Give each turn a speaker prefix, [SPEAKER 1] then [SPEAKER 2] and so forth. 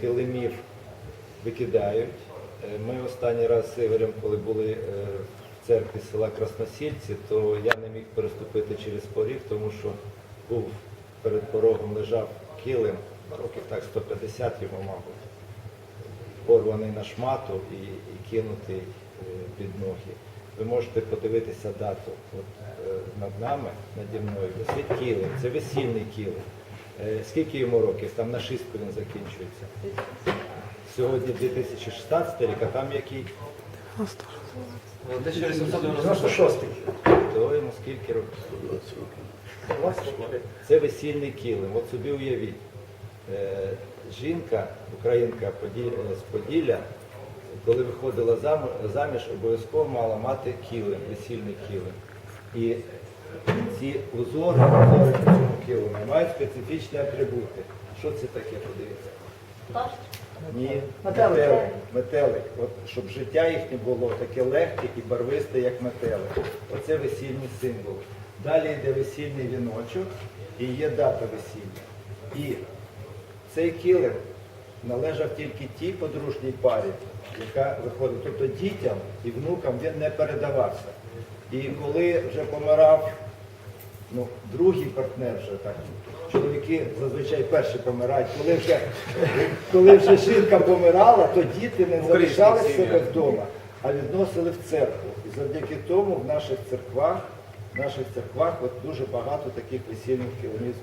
[SPEAKER 1] килимів викидають. Е, Ми останній раз з Ігорем, коли були е, в церкві села Красносільці, то я не міг переступити через поріг, тому що був перед порогом лежав килим, років так 150 йому, мабуть, порваний на шмату і, і кинутий е, під ноги. Ви можете подивитися дату. От, над нами, наді мною, висить килим. Це весільний килим. Е, Скільки йому років? Там на шістку він закінчується. Сьогодні 2016 рік, а там який?
[SPEAKER 2] 96
[SPEAKER 1] То йому скільки років? Це весільний килим. От собі уявіть. Е, Жінка, українка з Поділля, коли виходила заміж, обов'язково мала мати килим, весільний килим. І ці узори, узори на цьому мають специфічні атрибути. Що це таке, подивіться? Ні, метелик. метелик. От, щоб життя їхнє було таке легке і барвисте, як метелик. Оце весільний символ. Далі йде весільний віночок і є дата весілля. І цей килим належав тільки тій подружній парі, яка виходить. Тобто дітям і внукам він не передавався. І коли вже помирав ну, другий партнер вже так. Чоловіки зазвичай перші помирають. Коли вже, коли вже жінка помирала, то діти не залишали себе вдома, а відносили в церкву. І завдяки тому в наших церквах, в наших церквах от дуже багато таких весільних килимів